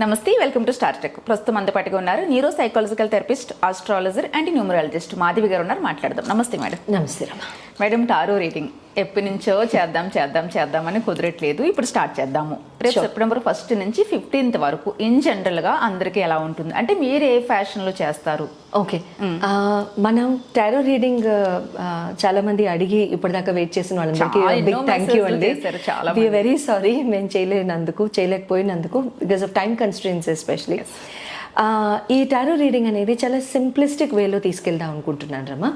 నమస్తే welcome to star tech. ప్రస్తుతం అందుబాటుగా ఉన్నారు neuro psychological therapist astrologer and numerologist Madhavi garu ఉన్నారు. మాట్లాడదాం. నమస్తే మేడం. నమస్తే మేడం టారో రీడింగ్. ఎప్పటి నుంచో చేద్దాం చేద్దాం చేద్దాం అని కుదరట్లేదు. ఇప్పుడు స్టార్ట్ చేద్దాము. రేపు సెప్టెంబర్ ఫస్ట్ నుంచి ఫిఫ్టీన్త్ వరకు ఇన్ జనరల్గా అందరికీ ఎలా ఉంటుంది? అంటే మీరు ఏ ఫ్యాషన్లో చేస్తారు? ఓకే. మనం టారో రీడింగ్ చాలా మంది అడిగి ఇప్పటిదాకా వెయిట్ చేసిన వాళ్ళందరికీ బిగ్ థ్యాంక్ యూ అండి. వెరీ సారీ మేము చేయలేనందుకు చేయలేకపోయినందుకు because of time constraints especially ఈ టారో రీడింగ్ అనేది చాలా సింప్లిస్టిక్ వేలో తీసుకెళ్దాం అనుకుంటున్నాను రమ్మా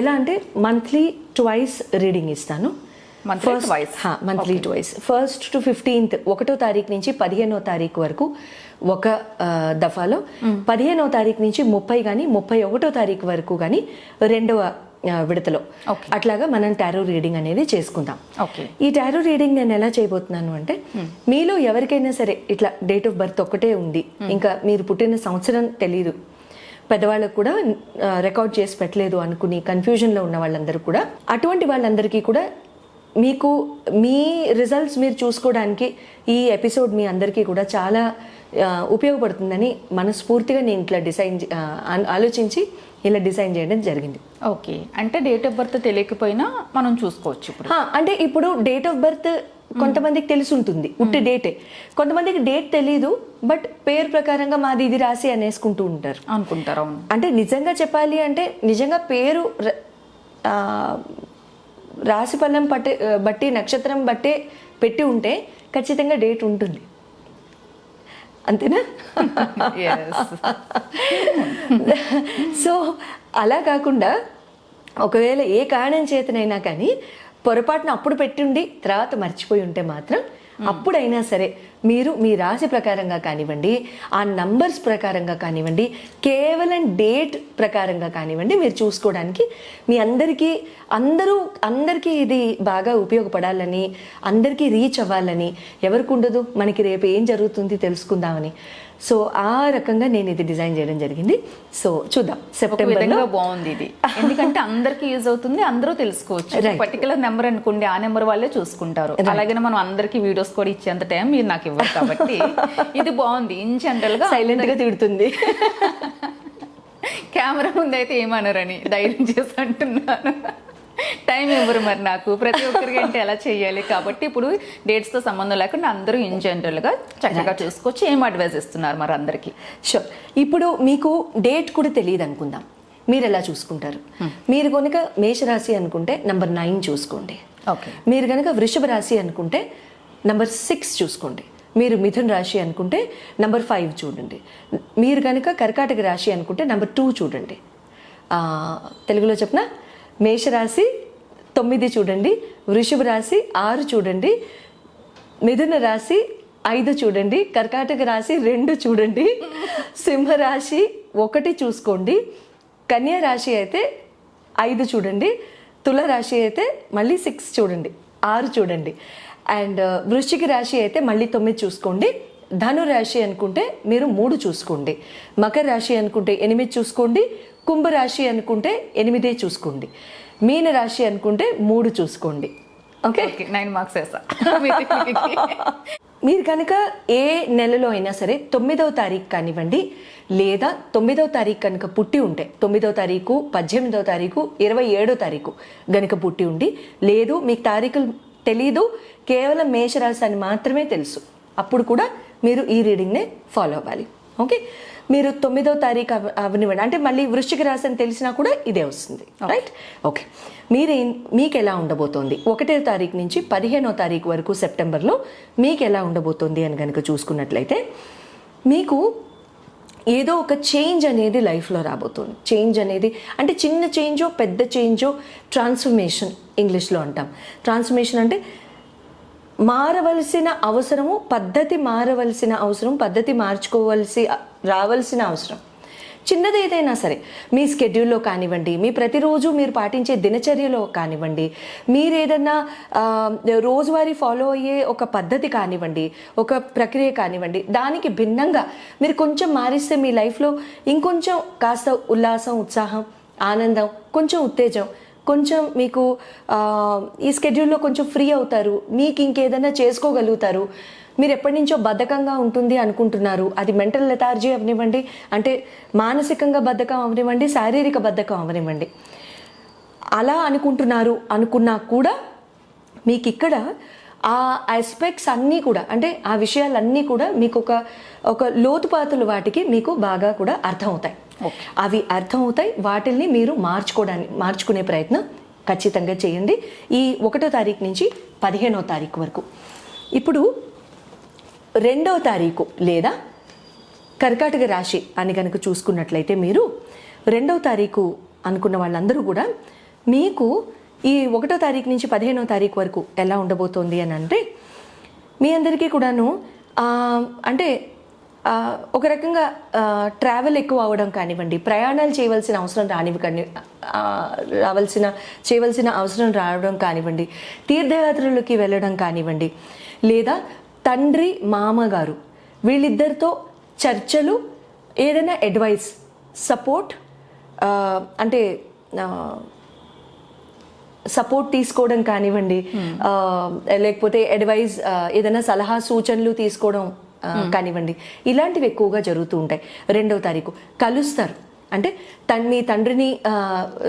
ఎలా అంటే మంత్లీ ట్వైస్ రీడింగ్ ఇస్తాను. Monthly twice. Monthly twice first to fifteenth ఒకటో తారీఖు నుంచి పదిహేనో తారీఖు వరకు ఒక దఫాలో పదిహేనో తారీఖు నుంచి ముప్పై కానీ ముప్పై ఒకటో తారీఖు వరకు కానీ రెండవ విడతలో. అట్లాగా మనం టారో రీడింగ్ అనేది చేసుకుందాం. ఓకే. ఈ టారో రీడింగ్ నేను ఎలా చేయబోతున్నాను అంటే మీలో ఎవరికైనా సరే ఇట్లా డేట్ ఆఫ్ బర్త్ ఒక్కటే ఉంది. ఇంకా మీరు పుట్టిన సంవత్సరం తెలియదు పెద్దవాళ్ళకు కూడా రికార్డ్ చేసి పెట్టలేదు అనుకుని కన్ఫ్యూజన్లో ఉన్న వాళ్ళందరూ కూడా అటువంటి వాళ్ళందరికీ కూడా మీకు మీ రిజల్ట్స్ మీరు చూసుకోవడానికి ఈ ఎపిసోడ్ మీ అందరికీ కూడా చాలా ఉపయోగపడుతుందని మనస్ఫూర్తిగా నేను ఇట్లా ఆ- ఆలోచించి ఇలా డిజైన్ చేయడం జరిగింది. ఓకే. అంటే డేట్ ఆఫ్ బర్త్ తెలియకపోయినా మనం చూసుకోవచ్చు ఇప్పుడు. అంటే ఇప్పుడు డేట్ ఆఫ్ బర్త్ కొంతమందికి తెలిసి ఉంటుంది ఉట్టి డేటే. కొంతమందికి డేట్ తెలీదు బట్ పేరు ప్రకారంగా మాది ఇది రాసి అనేసుకుంటూ ఉంటారు. అనుకుంటారు అవును. అంటే నిజంగా చెప్పాలి అంటే నిజంగా పేరు రాశి ఫలం పట్టే బట్టి నక్షత్రం బట్టే పెట్టి ఉంటే ఖచ్చితంగా డేట్ ఉంటుంది. అంతేనా. సో అలా కాకుండా ఒకవేళ ఏ కారణం చేతనైనా కానీ పొరపాటున అప్పుడు పెట్టుండి తర్వాత మర్చిపోయి ఉంటే మాత్రం అప్పుడైనా సరే మీరు మీ రాశి ప్రకారంగా కానివ్వండి ఆ నంబర్స్ ప్రకారంగా కానివ్వండి కేవలం డేట్ ప్రకారంగా కానివ్వండి మీరు చూసుకోవడానికి మీ అందరికీ అందరూ అందరికీ ఇది బాగా ఉపయోగపడాలని అందరికీ రీచ్ అవ్వాలని ఎవరికి ఉండదు. మనకి రేపు ఏం జరుగుతుంది తెలుసుకుందామని. సో ఆ రకంగా నేను ఇది డిజైన్ చేయడం జరిగింది. సో చూద్దాం. సెప్టెంబర్లో విధంగా బాగుంది ఇది. ఎందుకంటే అందరికి యూజ్ అవుతుంది అందరూ తెలుసుకోవచ్చు. పర్టికులర్ నెంబర్ అనుకోండి ఆ నెంబర్ వాళ్ళే చూసుకుంటారు. అలాగే మనం అందరికి వీడియోస్ కూడా ఇచ్చేంత టైం మీరు నాకు ఇవ్వరు కాబట్టి ఇది బాగుంది. ఇన్ జనరల్గా సైలెంట్గా తిడుతుంది. కెమెరా ముందు అయితే ఏమనరని ధైర్యం చేసి అంటున్నాను. టైం ఇవ్వరు మరి నాకు. ప్రతి ఒక్కరికి అంటే ఎలా చేయాలి కాబట్టి ఇప్పుడు డేట్స్తో సంబంధం లేకుండా అందరూ ఇన్ జనరల్గా చక్కగా చూసుకోవచ్చు. ఏం అడ్వైస్ ఇస్తున్నారు మరి అందరికి? షూర్ ఇప్పుడు మీకు డేట్ కూడా తెలియదు అనుకుందాం. మీరు ఎలా చూసుకుంటారు? మీరు కనుక మేషరాశి అనుకుంటే నంబర్ నైన్ చూసుకోండి. ఓకే మీరు కనుక వృషభ రాశి అనుకుంటే నంబర్ సిక్స్ చూసుకోండి. మీరు మిథున్ రాశి అనుకుంటే నంబర్ ఫైవ్ చూడండి. మీరు కనుక కర్కాటక రాశి అనుకుంటే నంబర్ టూ చూడండి. తెలుగులో చెప్పిన మేషరాశి తొమ్మిది చూడండి వృషభ రాశి ఆరు చూడండి మిథున రాశి ఐదు చూడండి కర్కాటక రాశి రెండు చూడండి సింహరాశి ఒకటి చూసుకోండి కన్యా రాశి అయితే ఐదు చూడండి తుల రాశి అయితే మళ్ళీ సిక్స్ చూడండి ఆరు చూడండి. అండ్ వృశ్చిక రాశి అయితే మళ్ళీ తొమ్మిది చూసుకోండి. ధను రాశి అనుకుంటే మీరు మూడు చూసుకోండి. మకర రాశి అనుకుంటే ఎనిమిది చూసుకోండి. కుంభరాశి అనుకుంటే ఎనిమిదే చూసుకోండి. మీన రాశి అనుకుంటే మూడు చూసుకోండి. ఓకే? నైన్ మార్క్స్ మీరు కనుక ఏ నెలలో అయినా సరే తొమ్మిదవ తారీఖు కానివ్వండి లేదా తొమ్మిదవ తారీఖు కనుక పుట్టి ఉంటే తొమ్మిదవ తారీఖు పద్దెనిమిదవ తారీఖు ఇరవై ఏడో తారీఖు గనుక పుట్టి ఉండి లేదు మీకు తారీఖులు తెలీదు కేవలం మేషరాశి అని మాత్రమే తెలుసు. అప్పుడు కూడా మీరు ఈ రీడింగ్నే ఫాలో అవ్వాలి. ఓకే? మీరు తొమ్మిదవ తారీఖు అవ అవనివ్వండి. అంటే మళ్ళీ వృశ్చిక రాశి అని తెలిసినా కూడా ఇదే వస్తుంది. రైట్? ఓకే. మీరే మీకు ఎలా ఉండబోతోంది? ఒకటో తారీఖు నుంచి పదిహేనో తారీఖు వరకు సెప్టెంబర్లో మీకు ఎలా ఉండబోతోంది అని కనుక చూసుకున్నట్లయితే మీకు ఏదో ఒక చేంజ్ అనేది లైఫ్లో రాబోతుంది. చేంజ్ అనేది అంటే చిన్న చేంజో పెద్ద చేంజో ట్రాన్స్ఫర్మేషన్ ఇంగ్లీష్లో అంటాం. ట్రాన్స్ఫర్మేషన్ అంటే మారవలసిన అవసరము పద్ధతి మారవలసిన అవసరం పద్ధతి మార్చుకోవలసి రావాల్సిన అవసరం. చిన్నది ఏదైనా సరే మీ స్కెడ్యూల్లో కానివ్వండి మీ ప్రతిరోజు మీరు పాటించే దినచర్యలో కానివ్వండి మీరు ఏదన్నా రోజువారీ ఫాలో అయ్యే ఒక పద్ధతి కానివ్వండి ఒక ప్రక్రియ కానివ్వండి దానికి భిన్నంగా మీరు కొంచెం మారిస్తే మీ లైఫ్లో ఇంకొంచెం కాస్త ఉల్లాసం ఉత్సాహం ఆనందం కొంచెం ఉత్తేజం కొంచెం మీకు ఈ స్కెడ్యూల్లో కొంచెం ఫ్రీ అవుతారు మీకు ఇంకేదైనా చేసుకోగలుగుతారు మీరు ఎప్పటి నుంచో బద్ధకంగా ఉంటుంది అనుకుంటున్నారు. అది మెంటల్ లెథార్జీ అవనివ్వండి అంటే మానసికంగా బద్ధకం అవనివ్వండి శారీరక బద్ధకం అవనివ్వండి. అలా అనుకుంటున్నారు అనుకున్నా కూడా మీకు ఇక్కడ ఆ ఆస్పెక్ట్స్ అన్నీ కూడా అంటే ఆ విషయాలన్నీ కూడా మీకు ఒక ఒక లోతుపాతులు వాటికి మీకు బాగా కూడా అర్థమవుతాయి. అవి అర్థమవుతాయి వాటిల్ని మీరు మార్చుకోవడానికి మార్చుకునే ప్రయత్నం ఖచ్చితంగా చేయండి. ఈ ఒకటో తారీఖు నుంచి పదిహేనో తారీఖు వరకు. ఇప్పుడు రెండవ తారీఖు లేదా కర్కాటక రాశి అని కనుక చూసుకున్నట్లయితే మీరు రెండవ తారీఖు అనుకున్న వాళ్ళందరూ కూడా మీకు ఈ ఒకటో తారీఖు నుంచి పదిహేనో తారీఖు వరకు ఎలా ఉండబోతోంది అని అంటే మీ అందరికీ కూడాను అంటే ఒక రకంగా ట్రావెల్ ఎక్కువ అవడం కానివ్వండి ప్రయాణాలు చేయవలసిన అవసరం రానివి కానీ రావాల్సిన చేయవలసిన అవసరం రావడం కానివ్వండి తీర్థయాత్రలకి వెళ్ళడం కానివ్వండి లేదా తండ్రి మామగారు. వీళ్ళిద్దరితో చర్చలు ఏదైనా అడ్వైస్ సపోర్ట్ అంటే సపోర్ట్ తీసుకోవడం కానివ్వండి ఆ, లేకపోతే అడ్వైజ్ ఏదైనా సలహా సూచనలు తీసుకోవడం ఆ, కానివ్వండి. ఇలాంటివి ఎక్కువగా జరుగుతూ ఉంటాయి. రెండవ తారీఖు కలుస్తారు. అంటే తన్ మీ తండ్రిని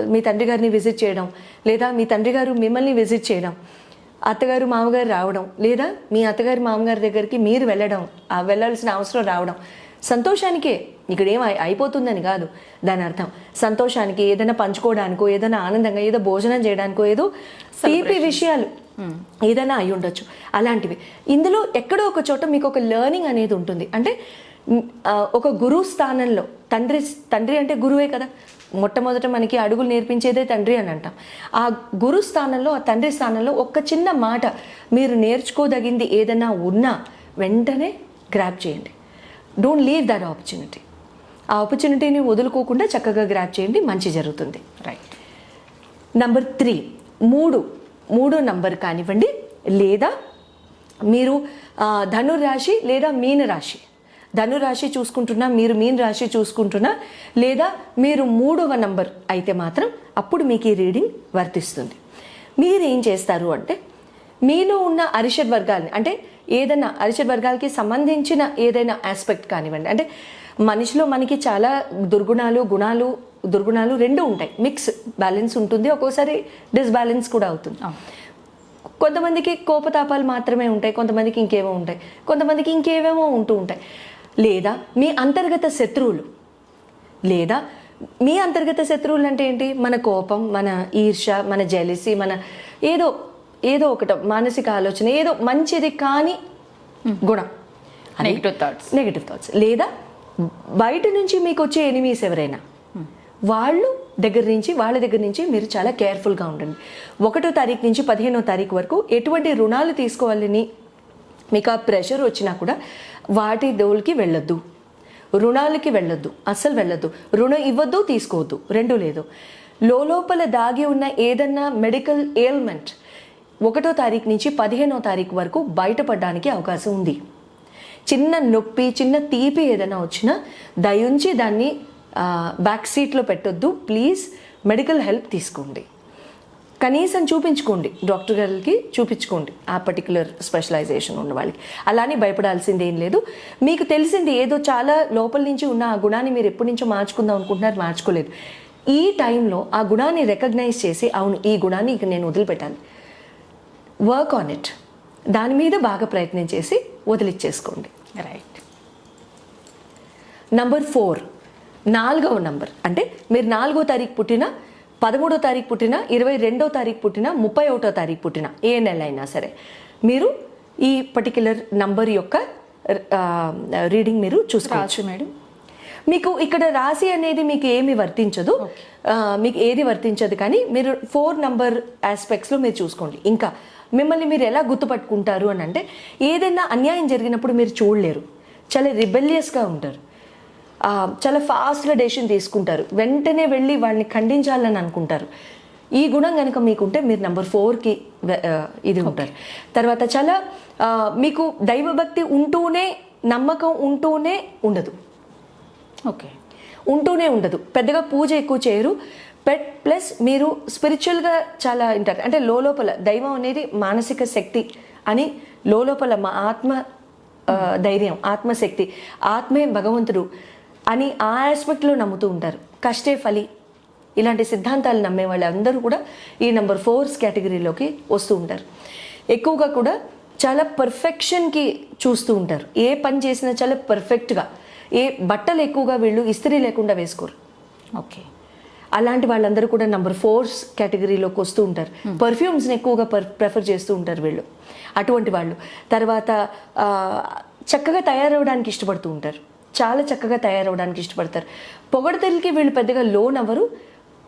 మీ తండ్రి గారిని విజిట్ చేయడం లేదా మీ తండ్రి గారు మిమ్మల్ని విజిట్ చేయడం అత్తగారు మామగారు రావడం లేదా మీ అత్తగారి మామగారి దగ్గరికి మీరు వెళ్ళడం ఆ వెళ్ళాల్సిన అవసరం రావడం సంతోషానికే. ఇక్కడ ఏం అయి- అయిపోతుందని కాదు. దాని అర్థం. సంతోషానికి ఏదైనా పంచుకోవడానికో ఏదైనా ఆనందంగా ఏదో భోజనం చేయడానికో ఏదో తీపి విషయాలు ఏదైనా అయి ఉండొచ్చు అలాంటివి. ఇందులో ఎక్కడో ఒక చోట మీకు ఒక లెర్నింగ్ అనేది ఉంటుంది. అంటే ఒక గురువు స్థానంలో తండ్రి తండ్రి అంటే గురువే కదా. మొట్టమొదట మనకి అడుగులు నేర్పించేదే తండ్రి అని అంటాం. ఆ గురు స్థానంలో ఆ తండ్రి స్థానంలో ఒక్క చిన్న మాట మీరు నేర్చుకోదగింది ఏదైనా ఉన్నా వెంటనే గ్రాప్ చేయండి. డోంట్ లీవ్ దట్ ఆపర్చునిటీ ఆ ఆపర్చునిటీని వదులుకోకుండా చక్కగా గ్రాప్ చేయండి మంచి జరుగుతుంది. రైట్ నంబర్ త్రీ మూడు మూడో నంబర్ కానివ్వండి లేదా మీరు ఆ, ధను రాశి లేదా మీన రాశి ధను రాశి చూసుకుంటున్నా మీరు మీన రాశి చూసుకుంటున్నా లేదా మీరు మూడవ నంబర్ అయితే మాత్రం అప్పుడు మీకు ఈ రీడింగ్ వర్తిస్తుంది. మీరు ఏం చేస్తారు అంటే మీలో ఉన్న అరిషడ్ వర్గాల్ని అంటే ఏదైనా అరిషడ్ వర్గాలకి సంబంధించిన ఏదైనా ఆస్పెక్ట్ కానివ్వండి అంటే మనిషిలో మనకి చాలా దుర్గుణాలు గుణాలు దుర్గుణాలు రెండు ఉంటాయి. మిక్స్ బ్యాలెన్స్ ఉంటుంది ఒక్కోసారి డిస్బ్యాలెన్స్ కూడా అవుతుంది. కొంతమందికి కోపతాపాలు మాత్రమే ఉంటాయి కొంతమందికి ఇంకేమో ఉంటాయి కొంతమందికి ఇంకేవేమో ఉంటూ ఉంటాయి. లేదా మీ అంతర్గత శత్రువులు లేదా మీ అంతర్గత శత్రువులు అంటే ఏంటి? మన కోపం మన ఈర్ష మన జెలిసి మన ఏదో ఏదో ఒకటి మానసిక ఆలోచన ఏదో మంచిది కాని గుణం. నెగిటివ్ థాట్స్ నెగిటివ్ థాట్స్ లేదా బయట నుంచి మీకు వచ్చే ఎనిమీస్ ఎవరైనా వాళ్ళు దగ్గర నుంచి వాళ్ళ దగ్గర నుంచి మీరు చాలా కేర్ఫుల్గా ఉండండి. ఒకటో తారీఖు నుంచి పదిహేనో తారీఖు వరకు ఎటువంటి రుణాలు తీసుకోవాలని మీకు ఆ ప్రెషర్ వచ్చినా కూడా వాటి దోలికి వెళ్ళొద్దు. రుణాలకి వెళ్ళొద్దు. అస్సలు వెళ్ళొద్దు. రుణం ఇవ్వద్దు తీసుకోవద్దు. రెండు లేదు. లోపల దాగి ఉన్న ఏదన్నా మెడికల్ ఎయిల్మెంట్ ఒకటో తారీఖు నుంచి పదిహేనో తారీఖు వరకు బయటపడడానికి అవకాశం ఉంది. చిన్న నొప్పి చిన్న తీపి ఏదైనా వచ్చినా దయుంచి దాన్ని బ్యాక్ సీట్లో పెట్టొద్దు. ప్లీజ్ మెడికల్ హెల్ప్ తీసుకోండి. కనీసం చూపించుకోండి. డాక్టర్ గారికి చూపించుకోండి. ఆ పర్టికులర్ స్పెషలైజేషన్ ఉన్న వాళ్ళకి. అలానే భయపడాల్సింది ఏం లేదు. మీకు తెలిసింది ఏదో చాలా లోపల నుంచి ఉన్న ఆ గుణాన్ని మీరు ఎప్పటి నుంచో మార్చుకుందాం అనుకుంటున్నారు మార్చుకోలేదు. ఈ టైంలో ఆ గుణాన్ని రికగ్నైజ్ చేసి అవును ఈ గుణాన్ని ఇక నేను వదిలిపెట్టాలి. వర్క్ ఆన్ ఇట్ దాని మీద బాగా ప్రయత్నం చేసి వదిలిచ్చేసుకోండి. రైట్ నంబర్ ఫోర్ నాలుగవ నంబర్ అంటే మీరు నాలుగో తారీఖు పుట్టిన పదమూడో తారీఖు పుట్టిన ఇరవై రెండో తారీఖు పుట్టిన ముప్పై ఒకటో తారీఖు పుట్టిన ఏ నెల అయినా సరే. మీరు ఈ పర్టిక్యులర్ నంబర్ యొక్క రీడింగ్ మీరు చూసుకోవచ్చు. మేడం. మీకు ఇక్కడ రాశి అనేది మీకు ఏమి వర్తించదు. మీకు ఏది వర్తించదు కానీ మీరు ఫోర్ నంబర్ ఆస్పెక్ట్స్లో మీరు చూసుకోండి. ఇంకా మిమ్మల్ని మీరు ఎలా గుర్తుపట్టుకుంటారు అని అంటే ఏదైనా అన్యాయం జరిగినప్పుడు మీరు చూడలేరు. చాలా రిబెలియస్గా ఉంటారు. చాలా ఫాస్ట్గా డెసిషన్ తీసుకుంటారు. వెంటనే వెళ్ళి వాళ్ళని ఖండించాలని అనుకుంటారు. ఈ గుణం కనుక మీకుంటే మీరు నెంబర్ ఫోర్కి ఇది ఉంటారు. తర్వాత చాలా మీకు దైవభక్తి ఉంటూనే నమ్మకం ఉంటూనే ఉండదు. ఓకే ఉంటూనే ఉండదు. పెద్దగా పూజ ఎక్కువ చేయరు. పెట్ ప్లస్ మీరు స్పిరిచువల్గా చాలా ఉంటారు అంటే లోపల దైవం అనేది మానసిక శక్తి అని లోపల మా ఆత్మ ఆ, ధైర్యం ఆత్మశక్తి. ఆత్మే భగవంతుడు. అని ఆ ఆస్పెక్ట్లో నమ్ముతూ ఉంటారు. కష్టే ఫలి. ఇలాంటి సిద్ధాంతాలు నమ్మే వాళ్ళందరూ కూడా ఈ నెంబర్ ఫోర్స్ కేటగిరీలోకి వస్తూ ఉంటారు. ఎక్కువగా కూడా చాలా పర్ఫెక్షన్కి చూస్తూ ఉంటారు. ఏ పని చేసినా చాలా పర్ఫెక్ట్గా ఏ బట్టలు ఎక్కువగా వీళ్ళు ఇస్త్రీ లేకుండా వేసుకోరు. ఓకే. అలాంటి వాళ్ళందరూ కూడా నంబర్ ఫోర్స్ కేటగిరీలోకి వస్తూ ఉంటారు. పర్ఫ్యూమ్స్ని ఎక్కువగా ప్రిఫర్ చేస్తూ ఉంటారు వీళ్ళు. అటువంటి వాళ్ళు. తర్వాత చక్కగా తయారవడానికి ఇష్టపడుతూ ఉంటారు. చాలా చక్కగా తయారవడానికి ఇష్టపడతారు. పొగడతలకి వీళ్ళు పెద్దగా లోన్ అవ్వరు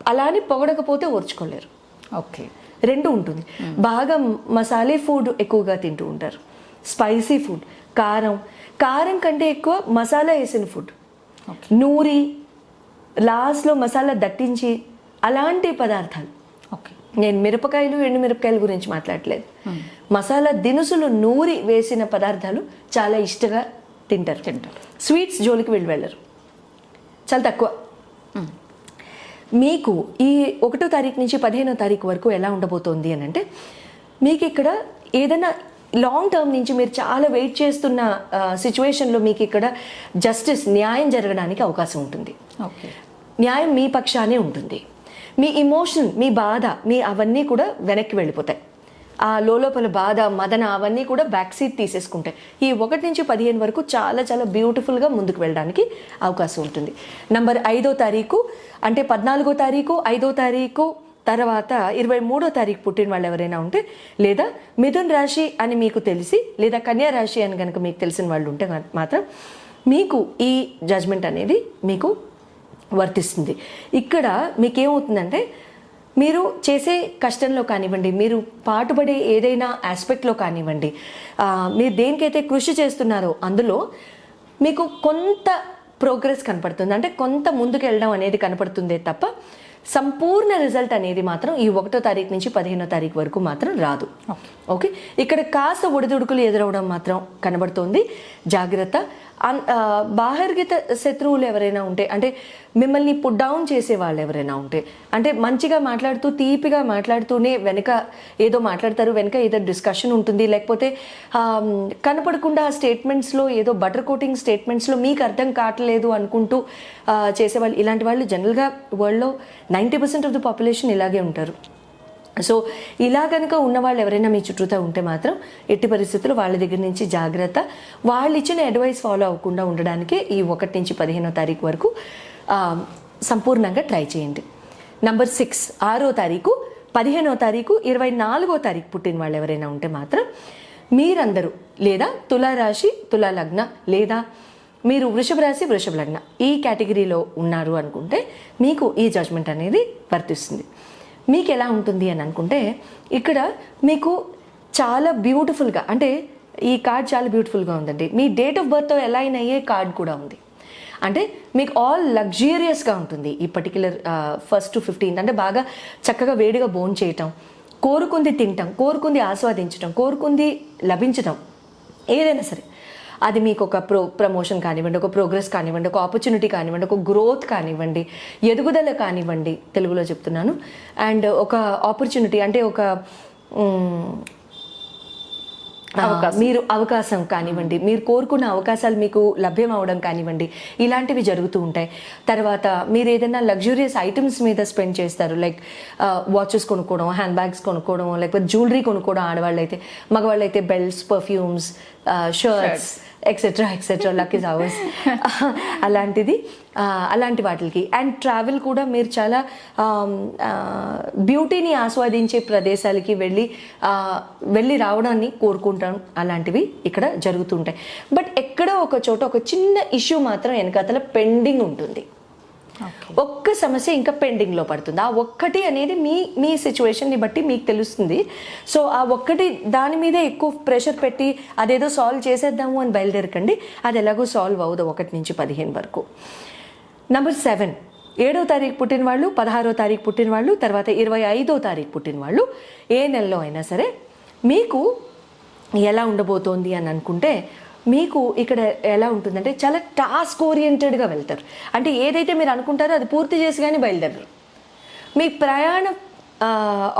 అలానే పొగడకపోతే ఓర్చుకోలేరు. ఓకే. రెండు ఉంటుంది. బాగా మసాలే ఫుడ్ ఎక్కువగా తింటూ ఉంటారు. స్పైసీ ఫుడ్ కారం. కారం కంటే ఎక్కువ మసాలా వేసిన ఫుడ్. నూరి లాస్ట్లో మసాలా దట్టించి అలాంటి పదార్థాలు. ఓకే. నేను మిరపకాయలు ఎండు మిరపకాయల గురించి మాట్లాడలేదు. మసాలా దినుసులు నూరి వేసిన పదార్థాలు చాలా ఇష్టంగా తింటారు. తింటారు. స్వీట్స్ జోలికి వీళ్ళు వెళ్ళరు. చాలా తక్కువ. మీకు ఈ ఒకటో తారీఖు నుంచి పదిహేనో తారీఖు వరకు ఎలా ఉండబోతోంది అని అంటే మీకు ఇక్కడ ఏదైనా లాంగ్ టర్మ్ నుంచి మీరు చాలా వెయిట్ చేస్తున్న సిచ్యువేషన్లో మీకు ఇక్కడ జస్టిస్ న్యాయం జరగడానికి అవకాశం ఉంటుంది. న్యాయం మీ పక్షానే ఉంటుంది. మీ ఇమోషన్ మీ బాధ మీ అవన్నీ కూడా వెనక్కి వెళ్ళిపోతాయి. ఆ లోపల బాధ మదన అవన్నీ కూడా బ్యాక్ సీట్ తీసేసుకుంటాయి. ఈ ఒకటి నుంచి పదిహేను వరకు చాలా చాలా బ్యూటిఫుల్గా ముందుకు వెళ్ళడానికి అవకాశం ఉంటుంది. నంబర్ ఐదో తారీఖు అంటే పద్నాలుగో తారీఖు ఐదో తారీఖు తర్వాత ఇరవై మూడో తారీఖు పుట్టిన వాళ్ళు ఎవరైనా ఉంటే లేదా మిథున్ రాశి అని మీకు తెలిసి లేదా కన్యా రాశి అని కనుక మీకు తెలిసిన వాళ్ళు ఉంటే మాత్రం మీకు ఈ జడ్జ్మెంట్ అనేది మీకు వర్తిస్తుంది. ఇక్కడ మీకేమవుతుందంటే మీరు చేసే కష్టంలో కానివ్వండి మీరు పాటుపడే ఏదైనా ఆస్పెక్ట్లో కానివ్వండి మీరు దేనికైతే కృషి చేస్తున్నారో అందులో మీకు కొంత ప్రోగ్రెస్ కనపడుతుంది. అంటే కొంత ముందుకు వెళ్ళడం అనేది కనపడుతుందే తప్ప సంపూర్ణ రిజల్ట్ అనేది మాత్రం ఈ ఒకటో తారీఖు నుంచి పదిహేనో తారీఖు వరకు మాత్రం రాదు. ఓకే. ఇక్కడ కాస్త ఒడిదుడుకులు ఎదురవడం మాత్రం కనబడుతోంది. జాగ్రత్త. బాహిర్గత శత్రువులు ఎవరైనా ఉంటే అంటే మిమ్మల్ని పుట్ డౌన్ చేసే వాళ్ళు ఎవరైనా ఉంటే అంటే మంచిగా మాట్లాడుతూ తీపిగా మాట్లాడుతూనే వెనక ఏదో మాట్లాడతారు వెనక ఏదో డిస్కషన్ ఉంటుంది లేకపోతే కనపడకుండా ఆ స్టేట్మెంట్స్లో ఏదో బటర్ కోటింగ్ స్టేట్మెంట్స్లో మీకు అర్థం కావట్లేదు అనుకుంటూ చేసేవాళ్ళు. ఇలాంటి వాళ్ళు జనరల్గా వరల్డ్లో ninety percent of the population ఇలాగే ఉంటారు. సో ఇలా కనుక ఉన్న వాళ్ళు ఎవరైనా మీ చుట్టూతో ఉంటే మాత్రం ఎట్టి పరిస్థితులు వాళ్ళ దగ్గర నుంచి జాగ్రత్త వాళ్ళు ఇచ్చిన అడ్వైస్ ఫాలో అవ్వకుండా ఉండడానికి ఈ ఒకటి నుంచి పదిహేనో తారీఖు వరకు సంపూర్ణంగా ట్రై చేయండి. నంబర్ సిక్స్ ఆరో తారీఖు పదిహేనో తారీఖు ఇరవై నాలుగో తారీఖు పుట్టిన వాళ్ళు ఎవరైనా ఉంటే మాత్రం మీరందరూ లేదా తులారాశి తులాలగ్న లేదా మీరు వృషభ రాశి వృషభ లగ్న ఈ కేటగిరీలో ఉన్నారు అనుకుంటే మీకు ఈ జడ్జ్మెంట్ అనేది వర్తిస్తుంది. మీకు ఎలా ఉంటుంది అని అనుకుంటే ఇక్కడ మీకు చాలా బ్యూటిఫుల్గా అంటే ఈ కార్డ్ చాలా బ్యూటిఫుల్గా ఉందండి. మీ డేట్ ఆఫ్ బర్త్తో ఎలా అయిన అయ్యే కార్డ్ కూడా ఉంది. అంటే మీకు ఆల్ లగ్జూరియస్గా ఉంటుంది. ఈ పర్టికులర్ ఫస్ట్ టు ఫిఫ్టీన్త్ అంటే బాగా చక్కగా వేడిగా బోన్ చేయటం కోరుకుంది తినటం కోరుకుంది ఆస్వాదించటం కోరుకుంది లభించటం ఏదైనా సరే. అది మీకు ఒక ప్రో ప్రమోషన్ కానివ్వండి ఒక ప్రోగ్రెస్ కానివ్వండి ఒక ఆపర్చునిటీ కానివ్వండి ఒక గ్రోత్ కానివ్వండి ఎదుగుదల కానివ్వండి తెలుగులో చెప్తున్నాను. అండ్ ఒక ఆపర్చునిటీ అంటే ఒక మీరు అవకాశం కానివ్వండి మీరు కోరుకున్న అవకాశాలు మీకు లభ్యం అవడం కానివ్వండి ఇలాంటివి జరుగుతూ ఉంటాయి. తర్వాత మీరు ఏదైనా లగ్జూరియస్ ఐటమ్స్ మీద స్పెండ్ చేస్తారు లైక్ వాచెస్ కొనుక్కోవడం హ్యాండ్ బ్యాగ్స్ కొనుక్కోవడం లేకపోతే జ్యువెలరీ కొనుక్కోవడం ఆడవాళ్ళు అయితే మగవాళ్ళు అయితే belts perfumes shirts etcetera etcetera luck is ours అలాంటిది అలాంటి వాటికి. అండ్ ట్రావెల్ కూడా మీరు చాలా బ్యూటీని ఆస్వాదించే ప్రదేశాలకి వెళ్ళి వెళ్ళి రావడాన్ని కోరుకుంటాం. అలాంటివి ఇక్కడ జరుగుతుంటాయి. బట్ ఎక్కడో ఒక చోట ఒక చిన్న ఇష్యూ మాత్రం వెనకాతల పెండింగ్ ఉంటుంది. ఒక్క సమస్య ఇంకా పెండింగ్లో పడుతుంది. ఆ ఒక్కటి అనేది మీ మీ సిచ్యువేషన్ని బట్టి మీకు తెలుస్తుంది. సో ఆ ఒక్కటి దాని మీదే ఎక్కువ ప్రెషర్ పెట్టి అదేదో సాల్వ్ చేసేద్దాము అని బయలుదేరకండి. అది ఎలాగో సాల్వ్ అవ్వదు ఒకటి నుంచి పదిహేను వరకు. నంబర్ సెవెన్ ఏడో తారీఖు పుట్టిన వాళ్ళు పదహారో తారీఖు పుట్టిన వాళ్ళు తర్వాత ఇరవై ఐదో తారీఖు పుట్టిన వాళ్ళు ఏ నెలలో అయినా సరే మీకు ఎలా ఉండబోతోంది అని అనుకుంటే మీకు ఇక్కడ ఎలా ఉంటుందంటే చాలా టాస్క్ ఓరియంటెడ్గా వెళ్తారు. అంటే ఏదైతే మీరు అనుకుంటారో అది పూర్తి చేసి కానీ బయలుదేరరు. మీ ప్రయాణ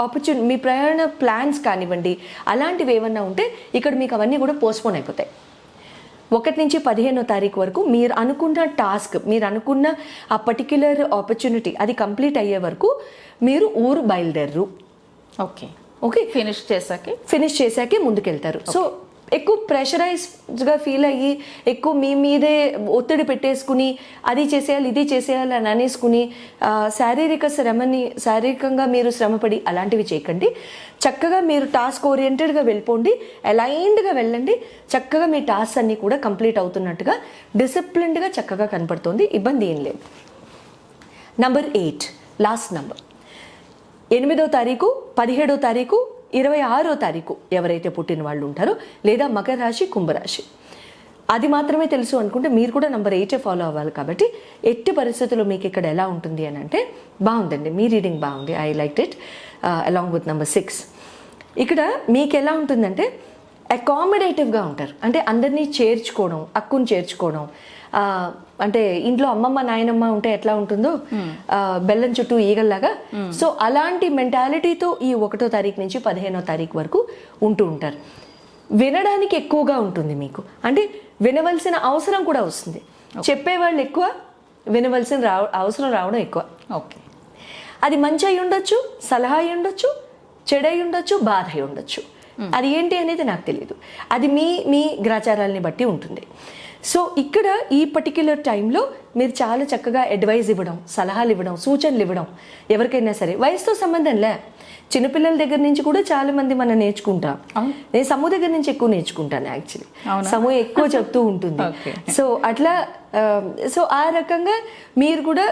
ఆపర్చుని మీ ప్రయాణ ప్లాన్స్ కానివ్వండి అలాంటివి ఏమన్నా ఉంటే ఇక్కడ మీకు అవన్నీ కూడా పోస్ట్పోన్ అయిపోతాయి. ఒకటి నుంచి పదిహేనో తారీఖు వరకు మీరు అనుకున్న టాస్క్ మీరు అనుకున్న ఆ పర్టిక్యులర్ ఆపర్చునిటీ అది కంప్లీట్ అయ్యే వరకు మీరు ఊరు బయలుదేరరు. ఓకే ఓకే ఫినిష్ చేసాకే ఫినిష్ చేశాకే ముందుకెళ్తారు. సో ఎక్కువ ప్రెషరైజ్డ్గా ఫీల్ అయ్యి ఎక్కువ మీ మీదే ఒత్తిడి పెట్టేసుకుని అది చేసేయాలి ఇది చేసేయాలి అని అనేసుకుని శారీరక శ్రమని శారీరకంగా మీరు శ్రమపడి అలాంటివి చేయకండి. చక్కగా మీరు టాస్క్ ఓరియంటెడ్గా వెళ్ళిపోండి అలైన్డ్గా వెళ్ళండి. చక్కగా మీ టాస్క్ అన్నీ కూడా కంప్లీట్ అవుతున్నట్టుగా డిసిప్లిన్డ్గా చక్కగా కనపడుతుంది. ఇబ్బంది ఏం లేదు. నంబర్ ఎయిట్ లాస్ట్ నంబర్ ఎనిమిదో తారీఖు పదిహేడో తారీఖు ఇరవై ఆరో తారీఖు ఎవరైతే పుట్టిన వాళ్ళు ఉంటారో లేదా మకర రాశి కుంభరాశి అది మాత్రమే తెలుసు అనుకుంటే మీరు కూడా నంబర్ ఎయిటే ఫాలో అవ్వాలి కాబట్టి ఎట్టి పరిస్థితుల్లో మీకు ఇక్కడ ఎలా ఉంటుంది అని అంటే బాగుందండి. మీ రీడింగ్ బాగుంది. I like it along with number six ఇక్కడ మీకు ఎలా ఉంటుందంటే అకామిడేటివ్గా ఉంటారు. అంటే అందరినీ చేర్చుకోవడం అక్కుని చేర్చుకోవడం అంటే ఇంట్లో అమ్మమ్మ నాయనమ్మ ఉంటే ఎట్లా ఉంటుందో ఆ, బెల్లం చుట్టూ ఈగల్లాగా. సో అలాంటి మెంటాలిటీతో ఈ ఒకటో తారీఖు నుంచి పదిహేనో తారీఖు వరకు ఉంటూ ఉంటారు. వినడానికి ఎక్కువగా ఉంటుంది మీకు. అంటే వినవలసిన అవసరం కూడా వస్తుంది. చెప్పేవాళ్ళు ఎక్కువ వినవలసిన రావ అవసరం రావడం ఎక్కువ. ఓకే అది మంచి అయి ఉండొచ్చు సలహా అయి ఉండొచ్చు చెడు ఉండొచ్చు బాధ అయి ఉండొచ్చు. అది ఏంటి అనేది నాకు తెలియదు అది మీ మీ గ్రాచారాలని బట్టి ఉంటుంది. సో ఇక్కడ ఈ పర్టిక్యులర్ టైంలో మీరు చాలా చక్కగా అడ్వైజ్ ఇవ్వడం సలహాలు ఇవ్వడం సూచనలు ఇవ్వడం ఎవరికైనా సరే. వయసుతో సంబంధం లే. చిన్నపిల్లల దగ్గర నుంచి కూడా చాలా మంది మనం నేర్చుకుంటాం. నేను సమూహ దగ్గర నుంచి ఎక్కువ నేర్చుకుంటాను యాక్చువల్లీ సమూహ ఎక్కువ చెప్తూ ఉంటుంది. సో అట్లా సో ఆ రకంగా మీరు కూడా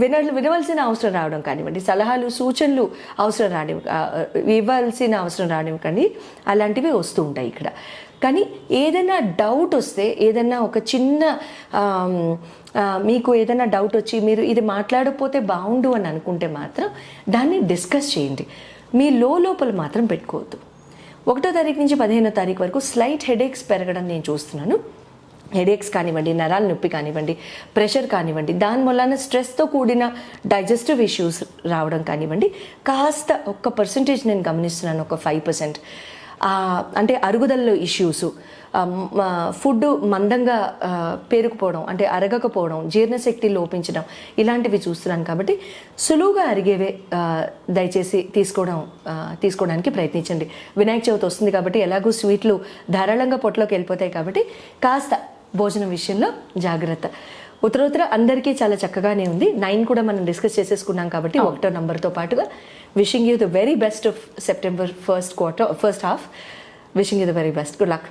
విన వినవలసిన అవసరం రావడం కానివ్వండి. సలహాలు సూచనలు అవసరం రాని ఇవ్వాల్సిన అవసరం రానివ్వకండి. అలాంటివి వస్తూ ఉంటాయి ఇక్కడ. కానీ ఏదైనా డౌట్ వస్తే ఏదైనా ఒక చిన్న మీకు ఏదైనా డౌట్ వచ్చి మీరు ఇది మాట్లాడకపోతే బాగుండు అని అనుకుంటే మాత్రం దాన్ని డిస్కస్ చేయండి. మీ లో లోపల మాత్రం పెట్టుకోవద్దు. ఒకటో తారీఖు నుంచి పదిహేనో తారీఖు వరకు స్లైట్ హెడేక్స్ పెరగడం నేను చూస్తున్నాను. హెడేక్స్ కానివ్వండి నరాల నొప్పి కానివ్వండి ప్రెషర్ కానివ్వండి దాని వలన స్ట్రెస్తో కూడిన డైజెస్టివ్ ఇష్యూస్ రావడం కానివ్వండి కాస్త ఒక్క పర్సంటేజ్ నేను గమనిస్తున్నాను ఒక ఫైవ్ పర్సెంట్ అంటే అరుగుదలలో ఇష్యూస్ ఫుడ్ మందంగా పేరుకుపోవడం అంటే అరగకపోవడం జీర్ణశక్తి లోపించడం ఇలాంటివి చూస్తున్నాను కాబట్టి సులువుగా అరిగేవే దయచేసి తీసుకోవడం తీసుకోవడానికి ప్రయత్నించండి. వినాయక చవితి వస్తుంది కాబట్టి ఎలాగో స్వీట్లు ధారాళంగా పొట్టలోకి వెళ్ళిపోతాయి కాబట్టి కాస్త భోజనం విషయంలో జాగ్రత్త. ఉత్తరోత్తర అందరికీ చాలా చక్కగానే ఉంది. నైన్ కూడా మనం డిస్కస్ చేసేసుకున్నాం కాబట్టి ఒకటో నంబర్తో పాటుగా wishing you the very best of September first quarter first half. Wishing you the very best. Good luck.